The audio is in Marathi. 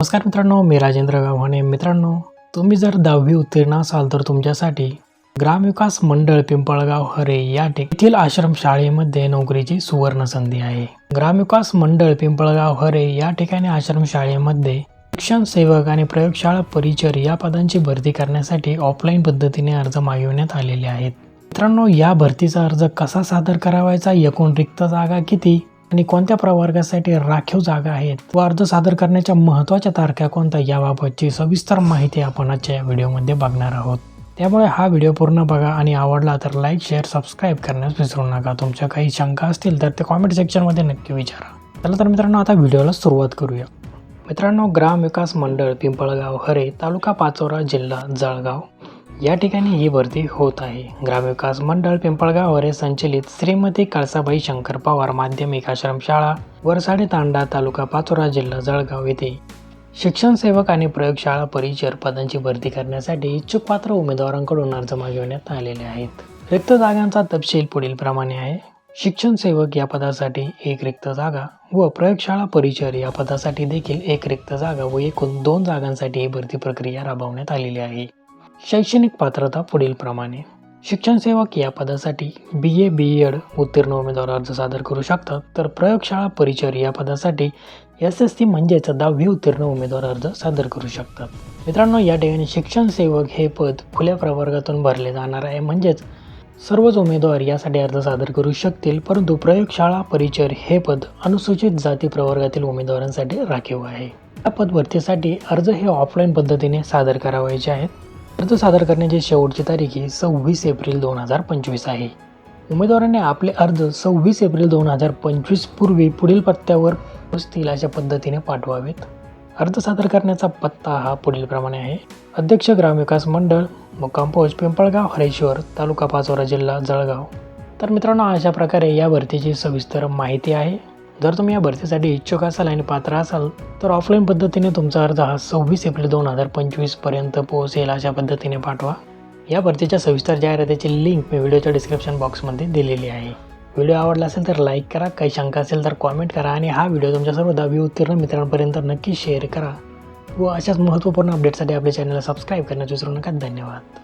नमस्कार मित्रांनो मी राजेंद्र गावहाणे. मित्रांनो तुम्ही जर दहावी उत्तीर्ण असाल तर तुमच्यासाठी ग्रामविकास मंडळ पिंपळगाव हरे या येथील आश्रम शाळेमध्ये नोकरीची सुवर्ण संधी आहे. ग्रामविकास मंडळ पिंपळगाव हरे या ठिकाणी आश्रम शाळेमध्ये शिक्षण सेवक आणि प्रयोगशाळा परिचर या पदांची भरती करण्यासाठी ऑफलाईन पद्धतीने अर्ज मागविण्यात आलेले आहेत. मित्रांनो या भरतीचा अर्ज कसा सादर करावायचा? एकूण रिक्त जागा किती? आणि कोणत्या प्रवर्गासाठी राखीव जागा आहेत? व अर्ज सादर करण्याच्या महत्त्वाच्या तारखा कोणत्या? याबाबतची सविस्तर माहिती आपण आजच्या या व्हिडिओमध्ये बघणार आहोत. त्यामुळे हा व्हिडिओ पूर्ण बघा आणि आवडला तर लाईक शेअर सबस्क्राईब करण्यास विसरू नका. तुमच्या काही शंका असतील तर ते कॉमेंट सेक्शनमध्ये नक्की विचारा. चला तर मित्रांनो आता व्हिडिओला सुरुवात करूया. मित्रांनो ग्राम विकास मंडळ पिंपळगाव हरे तालुका पाचोरा जिल्हा जळगाव. या ठिकाणी ही भरती होत आहे. ग्रामविकास मंडळ पिंपळगाववर संचलित श्रीमती काळसाबाई शंकर पवार माध्यमिक आश्रमशाळा वरसाडे तांडा तालुका पाचोरा जिल्हा जळगाव येथे. शिक्षण सेवक आणि प्रयोगशाळा परिचर पदांची भरती करण्यासाठी इच्छुक पात्र उमेदवारांकडून अर्ज मागविण्यात आलेले आहेत. रिक्त जागांचा तपशील पुढील प्रमाणे आहे. शिक्षण सेवक या पदासाठी एक रिक्त जागा व प्रयोगशाळा परिचर या पदासाठी देखील एक रिक्त जागा व एकूण दोन जागांसाठी ही भरती प्रक्रिया राबवण्यात आलेली आहे. शैक्षणिक पात्रता पुढीलप्रमाणे शिक्षणसेवक या पदासाठी बी ए बी एड उत्तीर्ण उमेदवार अर्ज सादर करू शकतात तर प्रयोगशाळा परिचर या पदासाठी एस एस सी म्हणजेच दहावी उत्तीर्ण उमेदवार अर्ज सादर करू शकतात मित्रांनो या ठिकाणी शिक्षणसेवक हे पद खुल्या प्रवर्गातून भरले जाणार आहे. म्हणजेच सर्वच उमेदवार यासाठी अर्ज सादर करू शकतील परंतु प्रयोगशाळा परिचर हे पद अनुसूचित जाती प्रवर्गातील उमेदवारांसाठी राखीव आहे. या पदभरतीसाठी अर्ज हे ऑफलाईन पद्धतीने सादर करावायचे आहेत. अर्ज सादर करण्याची शेवटची तारीख ही सव्वीस एप्रिल दोन हजार पंचवीस आहे. उमेदवारांनी आपले अर्ज सव्वीस एप्रिल दोन हजार पंचवीस पूर्वी पुढील पत्त्यावर पोचतील अशा पद्धतीने पाठवावेत. अर्ज सादर करण्याचा पत्ता हा पुढील प्रमाणे आहे. अध्यक्ष ग्रामविकास मंडळ मुक्काम पोस्ट पिंपळगाव हरेश्वर तालुका पाचोरा जिल्हा जळगाव. तर मित्रांनो अशा प्रकारे या भरतीची सविस्तर माहिती आहे. जर तुम्ही या भरतीसाठी इच्छुक असाल आणि पात्र असाल तर ऑफलाईन पद्धतीने तुमचा अर्ज हा सव्वीस एप्रिल दोन हजार पंचवीसपर्यंत पोहोचेल अशा पद्धतीने पाठवा. या भरतीच्या सविस्तर जाहिरातीची लिंक मी व्हिडिओच्या डिस्क्रिप्शन बॉक्समध्ये दिलेली आहे. व्हिडिओ आवडला असेल तर लाईक करा काही शंका असेल तर कॉमेंट करा आणि हा व्हिडिओ तुमच्या सर्व दहावी उत्तीर्ण मित्रांपर्यंत नक्की शेअर करा. व अशाच महत्त्वपूर्ण अपडेटसाठी आपल्या चॅनलला सबस्क्राईब करण्यास विसरू नका. धन्यवाद.